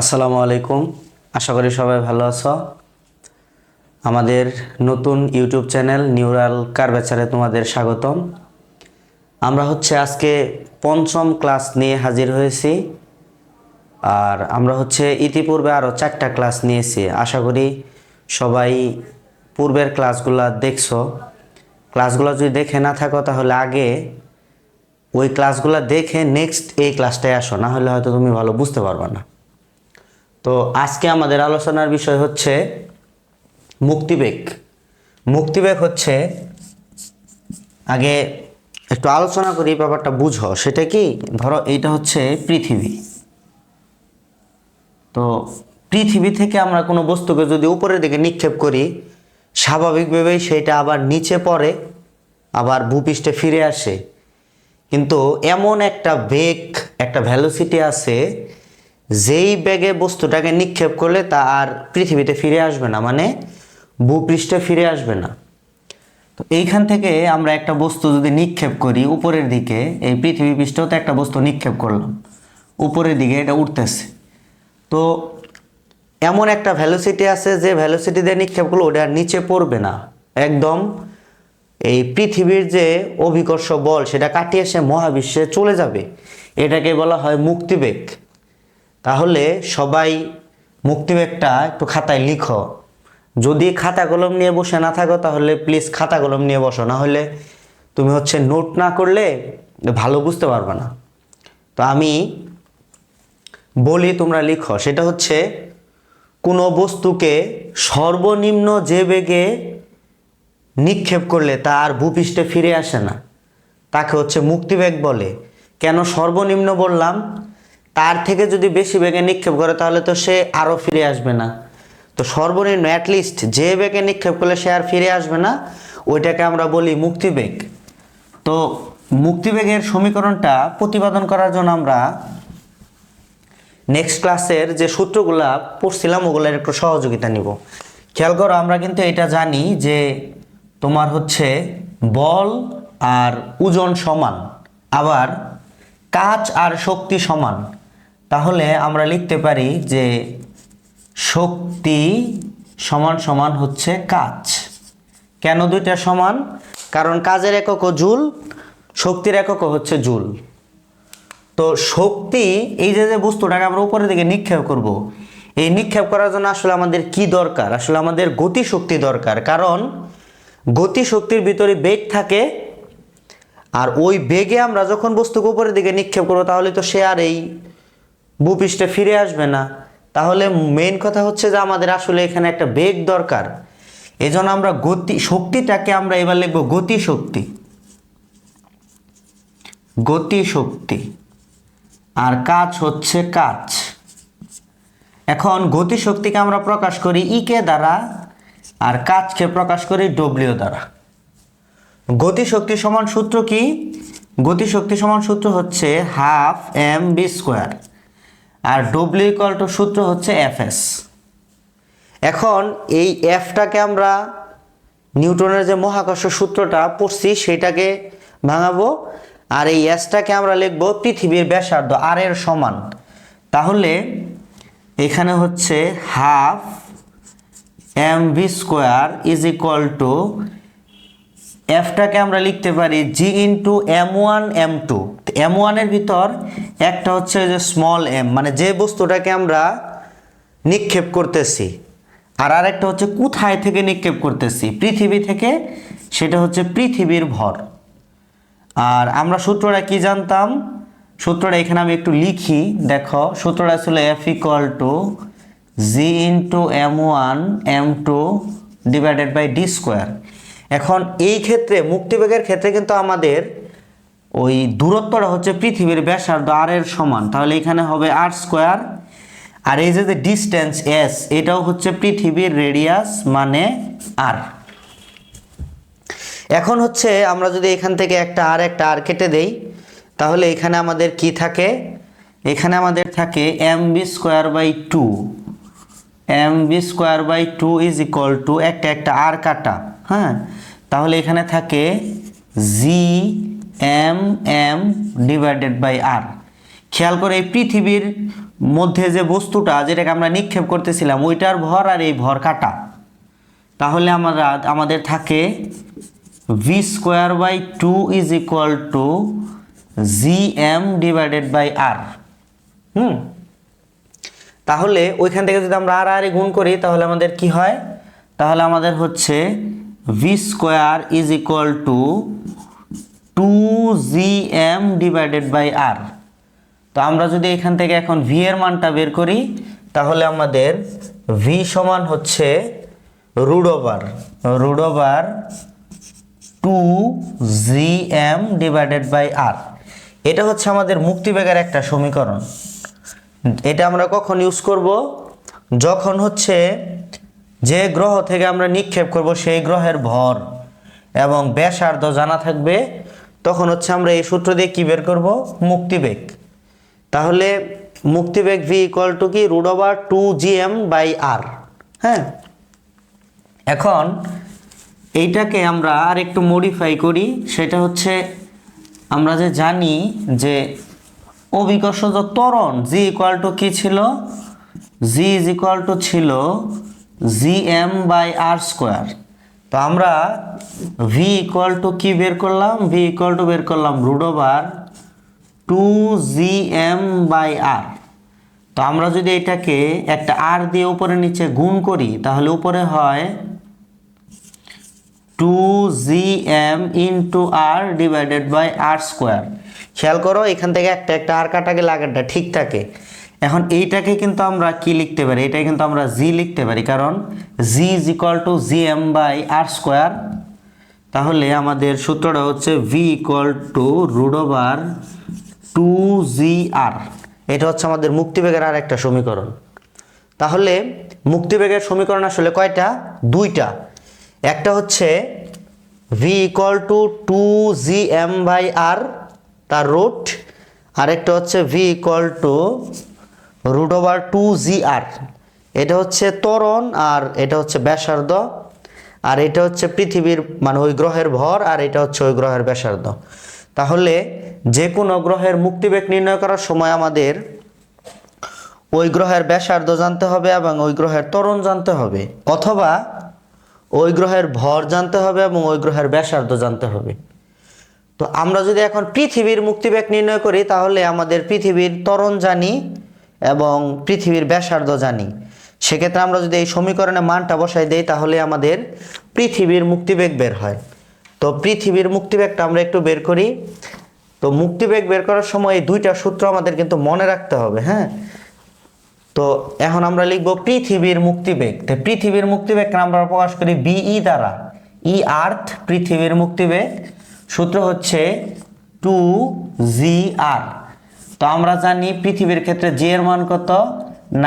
আসসালামু আলাইকুম। আশা করি সবাই ভালো আছো। আমাদের নতুন ইউটিউব চ্যানেল নিউরাল কারবেচারে তোমাদের স্বাগতম। আমরা হচ্ছে আজকে পঞ্চম ক্লাস নিয়ে হাজির হয়েছি। আর আমরা হচ্ছে ইতিপূর্বে আরও চারটা ক্লাস নিয়েছি। আশা করি সবাই পূর্বের ক্লাসগুলো দেখছ। ক্লাসগুলো যদি দেখে না থাকো তাহলে আগে ওই ক্লাসগুলো দেখে নেক্সট এই ক্লাসটায় আসো। না হলে হয়তো তুমি ভালো বুঝতে পারবে না। তো আজকে আমাদের আলোচনার বিষয় হচ্ছে মুক্তিবেগ। মুক্তিবেগ হচ্ছে, আগে একটু আলোচনা করি ব্যাপারটা বুঝো, সেটা কি? ধরো এইটা হচ্ছে পৃথিবী। তো পৃথিবী থেকে আমরা কোনো বস্তুকে যদি উপরের দিকে নিক্ষেপ করি, স্বাভাবিকভাবেই সেটা আবার নিচে পড়ে, আবার ভূপৃষ্ঠে ফিরে আসে। কিন্তু এমন একটা বেগ, একটা ভ্যালোসিটি আছে যেই ব্যাগে বস্তুটাকে নিক্ষেপ করলে তা আর পৃথিবীতে ফিরে আসবে না মানে ভূপৃষ্ঠে ফিরে আসবে না। তো এইখান থেকে আমরা একটা বস্তু যদি নিক্ষেপ করি উপরের দিকে, এই পৃথিবী পৃষ্ঠেও তো একটা বস্তু নিক্ষেপ করলাম, উপরের দিকে এটা উঠতেছে। তো এমন একটা ভ্যালোসিটি আছে যে ভ্যালোসিটি দিয়ে নিক্ষেপ করলে ওটা আর নিচে পড়বে না। একদম এই পৃথিবীর যে অভিকর্ষ বল, সেটা কাটিয়ে সে মহাবিশ্বে চলে যাবে। এটাকে বলা হয় মুক্তিবেগ। তাহলে সবাই মুক্তিবেগটা একটু খাতায় লিখো। যদি খাতা কলম নিয়ে বসে না থাকো, তাহলে প্লিজ খাতা কলম নিয়ে বসো। না হলে তুমি হচ্ছে নোট না করলে ভালো বুঝতে পারবে না। তো আমি বলি, তোমরা লিখো। সেটা হচ্ছে, কোনো বস্তুকে সর্বনিম্ন যে বেগে নিক্ষেপ করলে তা আর ভূপৃষ্ঠে ফিরে আসে না, তাকে হচ্ছে মুক্তিবেগ বলে। কেন সর্বনিম্ন বললাম? তার থেকে যদি বেশি বেগে নিক্ষেপ করে, তাহলে তো সে আরও ফিরে আসবে না। তো সর্বনিম্ন অ্যাটলিস্ট যে বেগে নিক্ষেপ করলে সে আর ফিরে আসবে না, ওইটাকে আমরা বলি মুক্তিবেগ। তো মুক্তিবেগের সমীকরণটা প্রতিপাদন করার জন্য আমরা নেক্সট ক্লাসের যে সূত্রগুলা পড়ছিলাম, ওগুলোর একটু সহযোগিতা নিব। খেয়াল করো, আমরা কিন্তু এটা জানি যে তোমার হচ্ছে বল আর ওজন সমান, আবার কাজ আর শক্তি সমান। তাহলে আমরা লিখতে পারি যে শক্তি সমান সমান হচ্ছে কাজ। কেন দুইটা সমান? কারণ কাজের এককও জুল, শক্তির এককও হচ্ছে জুল। তো শক্তি, এই যে যে বস্তুটাকে আমরা উপরের দিকে নিক্ষেপ করব। এই নিক্ষেপ করার জন্য আসলে আমাদের কি দরকার? আসলে আমাদের গতি শক্তি দরকার। কারণ গতি শক্তির ভিতরে বেগ থাকে, আর ওই বেগে আমরা যখন বস্তুকে উপরের দিকে নিক্ষেপ করব, তাহলে তো সে আর এই ভূপৃষ্ঠে ফিরে আসবে না। তাহলে মেইন কথা হচ্ছে যে আমাদের আসলে এখানে একটা বেগ দরকার। এজন্য আমরা গতি, শক্তিটাকে আমরা এবার লিখব গতি শক্তি গতি শক্তি আর কাজ হচ্ছে কাজ। এখন গতি শক্তিকে আমরা প্রকাশ করি ইকে দ্বারা, আর কাজকে প্রকাশ করি ডব্লিউ দ্বারা। গতি শক্তি সমান সূত্র কি? গতি শক্তি সমান সূত্র হচ্ছে হাফ এম বি স্কোয়ার আর ডব্লিউ ইকাল টু সূত্র হচ্ছে এফ এস এখন এই এফটাকে আমরা নিউটনের যে মহাকর্ষ সূত্রটা পড়ছি, সেটাকে ভাঙাবো, আর এই এসটাকে আমরা লিখব পৃথিবীর ব্যাসার্ধ আর এর সমান। তাহলে এখানে হচ্ছে half M V square is equal to এফটাকে আমরা লিখতে পারি G into M one M two M ওয়ানের ভিতর একটা হচ্ছে যে স্মল এম মানে যে বস্তুটাকে আমরা নিক্ষেপ করতেছি, আর আরেকটা হচ্ছে কোথায় থেকে নিক্ষেপ করতেছি, পৃথিবী থেকে, সেটা হচ্ছে পৃথিবীর ভর। আর আমরা সূত্রটা কি জানতাম? সূত্রটা এখানে আমি একটু লিখি, দেখো, সূত্রটা ছিল F equal to G into M one M two divided by D square এখন এই ক্ষেত্রে, মুক্তিবেগের ক্ষেত্রে কিন্তু আমাদের ওই দূরত্বটা হচ্ছে পৃথিবীর ব্যাসার্ধ আর এর সমান। তাহলে এখানে হবে আর স্কোয়ার আর এই যে ডিস্টেন্স এস এটাও হচ্ছে পৃথিবীর রেডিয়াস মানে আর এখন হচ্ছে আমরা যদি এখান থেকে একটা আর একটা আর কেটে দেই, তাহলে এখানে আমাদের কি থাকে? এখানে আমাদের থাকে M B square by two M B square by two is equal to একটা একটা আর কাটা হ্যাঁ? তাহলে এখানে থাকে G M M divided by R খেয়াল করে এই পৃথিবীর মধ্যে যে বস্তুটা যেটাকে আমরা নিক্ষেপ করতেছিলাম, ওইটার ভর আর এই ভর কাটা। তাহলে আমরা, আমাদের থাকে V square by two is equal to G M divided by R হুম? তাহলে ওইখান থেকে যদি আমরা আর আর গুণ করি, তাহলে আমাদের কি হয়? তাহলে আমাদের হচ্ছে V square is equal to two G M divided by R তো আমরা যদি এখান থেকে এখন ভি এর মানটা বের করি, তাহলে আমাদের ভি সমান হচ্ছে root over root over two G M divided by R এটা হচ্ছে আমাদের মুক্তিবেগের একটা সমীকরণ। এটা আমরা কখন ইউজ করব? যখন হচ্ছে যে গ্রহ থেকে আমরা নিক্ষেপ করব সেই গ্রহের ভর এবং ব্যাসার্ধ জানা থাকবে, তখন হচ্ছে আমরা এই সূত্র দিয়ে কী বের করব? মুক্তিবেগ। তাহলে মুক্তিবেগ ভি ইকুয়াল টু কি? Root over two G M by R হ্যাঁ? এখন এইটাকে আমরা আর একটু মডিফাই করি। সেটা হচ্ছে আমরা যে জানি যে অভিকর্ষজ ত্বরণ জি ইকুয়াল টু কী ছিল? জি ইজ ইকুয়াল টু ছিল G M by R square তো আমরা ভি ইকুয়াল টু কী বের করলাম? ভি ইকুয়াল টু বের করলাম root over two G M by R তো আমরা যদি এটাকে একটা আর দিয়ে উপরে নিচে গুণ করি, তাহলে উপরে হয় two G M into R divided by R square খেয়াল করো, এখান থেকে একটা একটা আর কাটা গেলে আগেরটা ঠিক থাকে। এখন এইটাকে কিন্তু আমরা কি লিখতে পারি? এটা কিন্তু আমরা জি লিখতে পারি, কারণ G is equal to G M by R square তাহলে আমাদের সূত্রটা হচ্ছে V equal to root over two G R এটা হচ্ছে আমাদের মুক্তিবেগের আর একটা সমীকরণ। তাহলে মুক্তিবেগের সমীকরণ আসলে কয়টা? দুইটা। একটা হচ্ছে V equal to two G M by R তার রুট আরেকটা হচ্ছে V equal to root over two G R এটা হচ্ছে ত্বরণ আর এটা হচ্ছে ব্যাসার্ধ। আর এটা হচ্ছে পৃথিবীর মানে ওই গ্রহের ভর আর এটা হচ্ছে ওই গ্রহের ব্যাসার্ধ। তাহলে যে কোনো গ্রহের মুক্তিবেগ নির্ণয় করার সময় আমাদের ওই গ্রহের ব্যাসার্ধ জানতে হবে এবং ওই গ্রহের ত্বরণ জানতে হবে। অথবা ওই গ্রহের ভর জানতে হবে এবং ওই গ্রহের ব্যাসার্ধ জানতে হবে। তো আমরা যদি এখন পৃথিবীর মুক্তিবেগ নির্ণয় করি, তাহলে আমাদের পৃথিবীর ত্বরণ জানি এবং পৃথিবীর ব্যাসার্ধ জানি। সেক্ষেত্রে আমরা যদি এই সমীকরণে মানটা বসাই দেই, তাহলে আমাদের পৃথিবীর মুক্তিবেগ বের হয়। তো পৃথিবীর মুক্তিবেগটা আমরা একটু বের করি। তো মুক্তিবেগ বের করার সময় এই দুইটা সূত্র আমাদের কিন্তু মনে রাখতে হবে হ্যাঁ? তো এখন আমরা লিখব পৃথিবীর মুক্তিবেগ। তো পৃথিবীর মুক্তিবেগকে আমরা প্রকাশ করি বিই দ্বারা। ই আর্থ পৃথিবীর মুক্তিবেগ। সূত্র হচ্ছে টু জি আর তো আমরা জানি পৃথিবীর ক্ষেত্রে জি এর মান কত?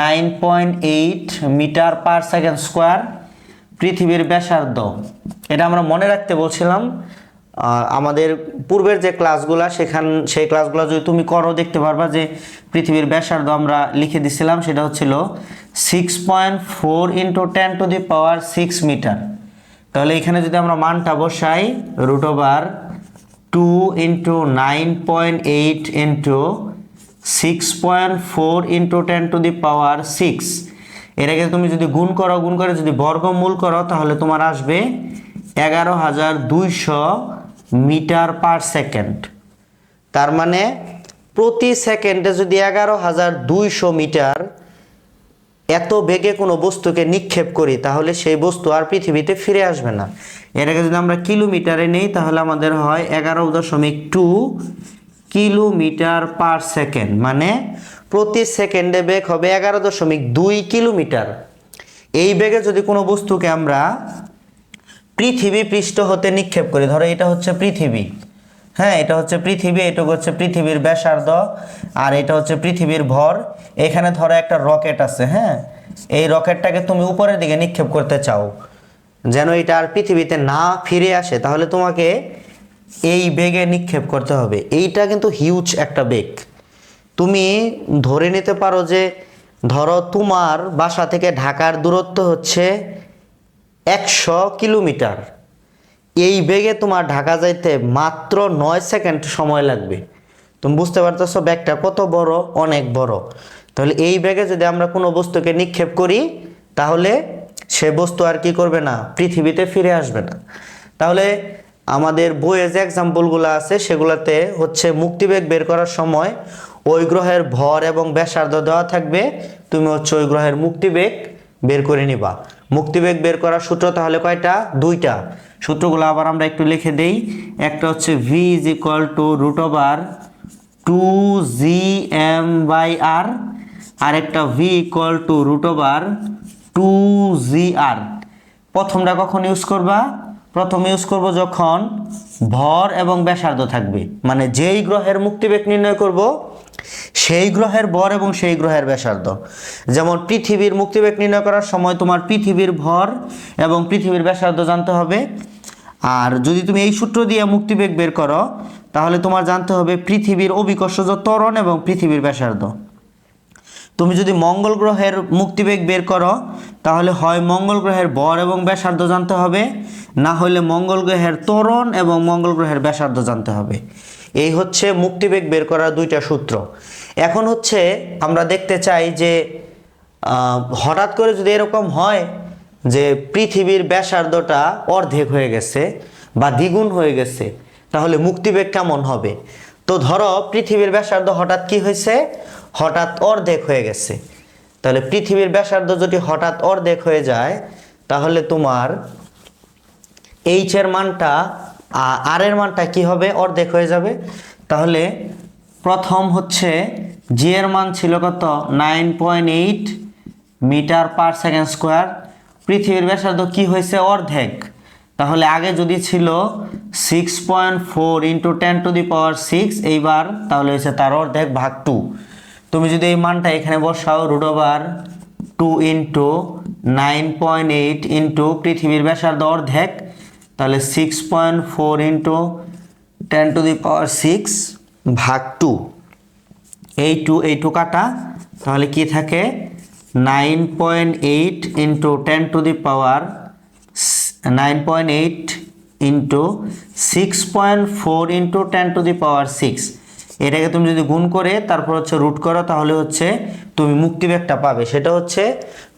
Nine point eight metre per second square পৃথিবীর ব্যাসার্ধ। এটা আমরা মনে রাখতে বলছিলাম আমাদের পূর্বের যে ক্লাসগুলা সেখান, সেই ক্লাসগুলো যদি তুমি করো, দেখতে পারবা যে পৃথিবীর ব্যাসার্ধ আমরা লিখে দিছিলাম, সেটা হচ্ছিল six point four into ten to the power six metre তাহলে এখানে যদি আমরা মানটা বসাই root over two into nine point eight into six point four into ten to the power six এটাকে তুমি যদি গুণ করো, গুণ করে যদি বর্গমূল করো, তাহলে তোমার আসবে এগারো হাজার দুইশো মিটার পার সেকেন্ড। তার মানে প্রতি সেকেন্ডে যদি এগারো হাজার দুইশো মিটার এত বেগে কোনো বস্তুকে নিক্ষেপ করি, তাহলে সেই বস্তু আর পৃথিবীতে ফিরে আসবে না। এটাকে যদি আমরা কিলোমিটারে নেই, তাহলে আমাদের হয় এগারো দশমিক টু কিলোমিটার পার সেকেন্ড। মানে প্রতি সেকেন্ডে বেগ হবে এগারো দশমিক দুই কিলোমিটার। এই বেগে যদি কোনো বস্তুকে আমরা পৃথিবী পৃষ্ঠ হতে নিক্ষেপ করি, ধরো এটা হচ্ছে পৃথিবী। হ্যাঁ এটা হচ্ছে পৃথিবী, এটা হচ্ছে পৃথিবীর ব্যাসার্ধ আর এটা হচ্ছে পৃথিবীর ভর। এখানে ধরো একটা রকেট আছে হ্যাঁ? এই রকেটটাকে তুমি উপরের দিকে নিক্ষেপ করতে চাও। যেন এটা আর পৃথিবীতে না ফিরে আসে, তাহলে তোমাকে এই বেগে নিক্ষেপ করতে হবে। এইটা কিন্তু হিউজ একটা বেগ। তুমি ধরে নিতে পারো যে, ধরো তোমার বাসা থেকে ঢাকার দূরত্ব হচ্ছে একশো কিলোমিটার। এই বেগে তোমার ঢাকা যাইতে মাত্র নয় সেকেন্ড সময় লাগবে। তুমি বুঝতে পারতেছো ব্যাগটা কত বড়, অনেক বড়। তাহলে এই ব্যাগে যদি আমরা কোনো বস্তুকে নিক্ষেপ করি, তাহলে সে বস্তু আর কি করবে না, পৃথিবীতে ফিরে আসবে না। তাহলে আমাদের বইয়ে যে এক্সাম্পলগুলো আছে, সেগুলোতে হচ্ছে মুক্তিবেগ বের করার সময় ওই গ্রহের ভর এবং ব্যাসার্ধ দেওয়া থাকবে। তুমি হচ্ছে ওই গ্রহের মুক্তিবেগ বের করে নিবা। মুক্তিবেগ বের করার সূত্র তাহলে কয়টা? দুইটা। সূত্রগুলো আবার আমরা একটু লিখে দেই। একটা হচ্ছে V is equal to root over two G M by R আর একটা V equal to root over two G R প্রথমটা কখন ইউজ করবা? প্রথম ইউজ করব যখন ভর এবং ব্যাসার্ধ থাকবে। মানে যেই গ্রহের মুক্তিবেগ নির্ণয় করব সেই গ্রহের ভর এবং সেই গ্রহের ব্যাসার্ধ। যেমন পৃথিবীর মুক্তিবেগ নির্ণয় করার সময় তোমার পৃথিবীর ভর এবং পৃথিবীর ব্যাসার্ধ জানতে হবে। আর যদি তুমি এই সূত্র দিয়ে মুক্তিবেগ বের করো, তাহলে তোমার জানতে হবে পৃথিবীর অভিকর্ষজ ত্বরণ এবং পৃথিবীর ব্যাসার্ধ। তুমি যদি মঙ্গল গ্রহের মুক্তিবেগ বের করো, তাহলে হয় মঙ্গল গ্রহের বর এবং ব্যাসার্ধ জানতে হবে, না হলে মঙ্গল গ্রহের ত্বরণ এবং মঙ্গল গ্রহের ব্যাসার্ধ জানতে হবে। এই হচ্ছে মুক্তিবেগ বের করার দুইটা সূত্র। এখন হচ্ছে আমরা দেখতে চাই যে হঠাৎ করে যদি এরকম হয় যে পৃথিবীর ব্যাসার্ধটা অর্ধেক হয়ে গেছে বা দ্বিগুণ হয়ে গেছে, তাহলে মুক্তিবেগ কেমন হবে? তো ধরো পৃথিবীর ব্যাসার্ধ হঠাৎ কি হয়েছে? হঠাৎ অর্ধেক হয়ে গেছে। তাহলে পৃথিবীর ব্যাসার্ধ যদি হঠাৎ অর্ধেক হয়ে যায়, তাহলে তোমার এইচ এর মানটা আর এর মানটা কি হবে? অর্ধেক হয়ে যাবে। তাহলে প্রথম হচ্ছে জি এর মান ছিল কত? Nine point eight metre per second square. পৃথিবীর ব্যাসার্ধ কি হয়েছে? অর্ধেক। তাহলে আগে যদি ছিল six point four into ten to the power six এইবার তাহলে হয়েছে তার অর্ধেক ভাগ টু তুমি যদি এই মানটা এখানে বসাও over two into nine point eight into পৃথিবীর ব্যাসার্ধ অর্ধেক, তাহলে six point four into ten to the power six ভাগ টু এই টু এই টু কাটা তাহলে কি থাকে? Nine point eight into ten to the power nine point eight into six point four into ten to the power six এটাকে তুমি যদি গুণ করে তারপর হচ্ছে রুট করো, তাহলে হচ্ছে তুমি মুক্তিবেগটা পাবে। সেটা হচ্ছে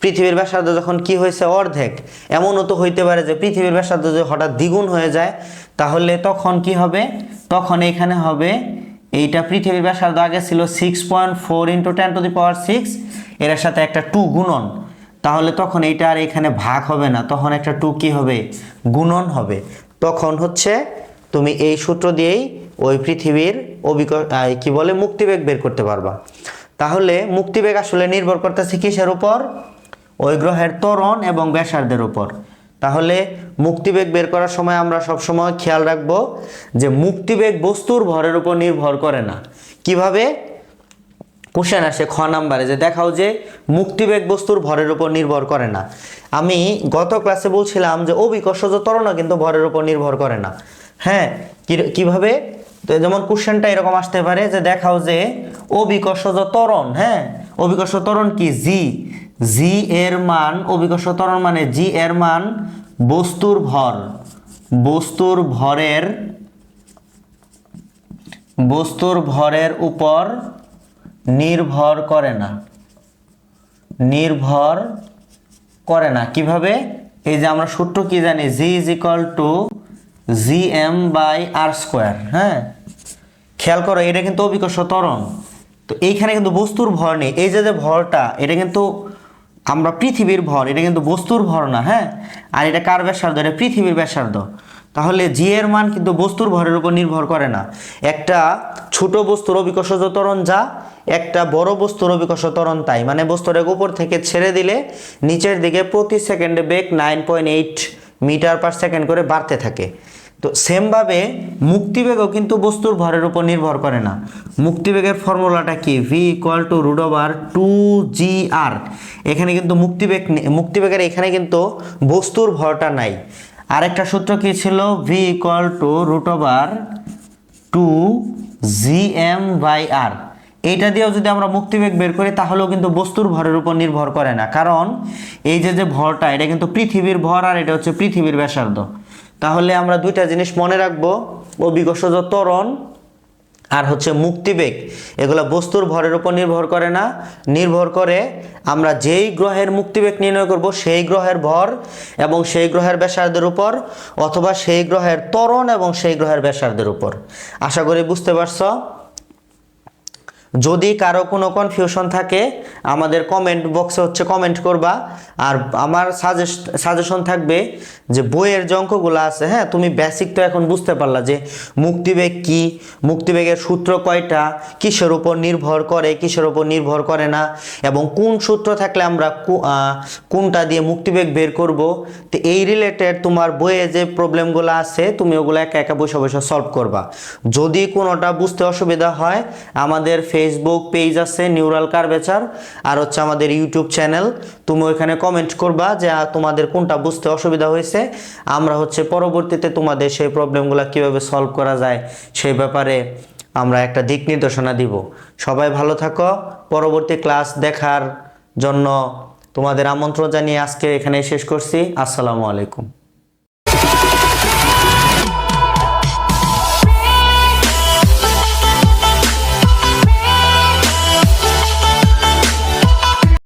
পৃথিবীর ব্যাসার্ধ যখন কি হয়েছে? অর্ধেক। এমনও তো হইতে পারে যে পৃথিবীর ব্যাসার্ধ যদি হঠাৎ দ্বিগুণ হয়ে যায়, তাহলে তখন কি হবে? তখন এখানে হবে এইটা পৃথিবীর ব্যাসার্ধ আগে ছিল six point four into ten to the power six এর সাথে একটা টু গুণন। তাহলে তখন এইটা আর এখানে ভাগ হবে না তখন একটা টু কি হবে? গুণন হবে। তখন হচ্ছে তুমি এই সূত্র দিয়েই ওই পৃথিবীর আহ, কি বলে মুক্তিবেগ বের করতে পারবা। তাহলে মুক্তিবেগ আসলে নির্ভর করতেছে কিসের উপর? ওই গ্রহের ত্বরণ এবং ব্যাসার্ধের উপর। তাহলে মুক্তিবেগ বের করার সময় আমরা সবসময় খেয়াল রাখব যে মুক্তিবেগ বস্তুর ভরের উপর নির্ভর করে না। কীভাবে? কোশ্চেন আসে খ নাম্বারে যে দেখাও যে মুক্তিবেগ বস্তুর ভরের উপর নির্ভর করে না। আমি গত ক্লাসে বলছিলাম যে অভিকর্ষজ ত্বরণও কিন্তু ভরের উপর নির্ভর করে না। হ্যাঁ কীভাবে? তো যেমন কোশ্চেনটা এরকম আসতে পারে যে দেখাও যে অভিকর্ষজ ত্বরণ হ্যাঁ? অভিকর্ষ ত্বরণ কি? জি জি এর মান অভিকর্ষ ত্বরণ মানে জি এর মান বস্তুর ভর। বস্তুর ভরের বস্তুর ভরের উপর নির্ভর করে না। নির্ভর করে না। কীভাবে? এই যে আমরা সূত্র কি জানি? G is equal to G M by R square হ্যাঁ? খেয়াল করো, এটা কিন্তু অভিকর্ষ ত্বরণ তো এইখানে কিন্তু বস্তুর ভর নেই। এই যে যে ভরটা, এটা কিন্তু আমরা পৃথিবীর ভর, এটা কিন্তু বস্তুর ভর না হ্যাঁ? আর এটা কার ব্যাসার্ধ? এটা পৃথিবীর ব্যাসার্ধ। তাহলে জি এর মান কিন্তু বস্তুর ভরের উপর নির্ভর করে না। একটা ছোট বস্তুর অভিকর্ষজ ত্বরণ যা, একটা বড় বস্তুর অভিকর্ষ ত্বরণ তাই। মানে বস্তুটাকে উপর থেকে ছেড়ে দিলে নিচের দিকে প্রতি সেকেন্ডে বেগ nine point eight metre per second করে বাড়তে থাকে। তো সেমভাবে মুক্তিবেগও কিন্তু বস্তুর ভরের উপর নির্ভর করে না। মুক্তিবেগের ফর্মুলাটা কি? V equal to root over two G R এখানে কিন্তু মুক্তিবেগ মুক্তিবেগের এখানে কিন্তু বস্তুর ভরটা নাই। আরেকটা সূত্র কি ছিল? V equal to root over two G M by R এইটা দিয়েও যদি আমরা মুক্তিবেগ বের করি, তাহলেও কিন্তু বস্তুর ভরের উপর নির্ভর করে না। কারণ এই যে যে ভরটা, এটা কিন্তু পৃথিবীর ভর আর এটা হচ্ছে পৃথিবীর ব্যাসার্ধ। তাহলে আমরা দুইটা জিনিস মনে রাখব। অভিঘোষজ ত্বরণ আর হচ্ছে মুক্তিবেগ এগুলো বস্তুর ভরের উপর নির্ভর করে না। নির্ভর করে আমরা যেই গ্রহের মুক্তিবেগ নির্ণয় করব, সেই গ্রহের ভর এবং সেই গ্রহের ব্যাসার্ধের উপর অথবা সেই গ্রহের ত্বরণ এবং সেই গ্রহের ব্যাসার্ধের উপর। আশা করি বুঝতে পারছ? যদি কারও কোনো কনফিউশন থাকে, আমাদের কমেন্ট বক্সে হচ্ছে কমেন্ট করবা। আর আমার সাজেস্ট সাজেশন থাকবে যে বইয়ের যে অঙ্কগুলো আছে হ্যাঁ তুমি বেসিক তো এখন বুঝতে পারলা যে মুক্তিবেগ কি? মুক্তিবেগের সূত্র কয়টা? কিসের উপর নির্ভর করে, কিসের উপর নির্ভর করে না? এবং কোন সূত্র থাকলে আমরা কোনটা দিয়ে মুক্তিবেগ বের করব? তো এই রিলেটেড তোমার বইয়ে যে প্রবলেমগুলো আছে, তুমি ওগুলো একা একা বসে বসে সলভ করবা। যদি কোনোটা বুঝতে অসুবিধা হয়, আমাদের ফেসবুক পেজ আছে নিউরাল কারবেচার আর হচ্ছে আমাদের ইউটিউব চ্যানেল তুমি ওইখানে কমেন্ট করবা যে তোমাদের কোনটা বুঝতে অসুবিধা হয়েছে। আমরা হচ্ছে পরবর্তীতে তোমাদের সেই প্রবলেমগুলো কীভাবে সলভ করা যায়, সেই ব্যাপারে আমরা একটা দিক নির্দেশনা দিব। সবাই ভালো থাকো। পরবর্তী ক্লাস দেখার জন্য তোমাদের আমন্ত্রণ জানিয়ে আজকে এখানে শেষ করছি। আসসালামু আলাইকুম।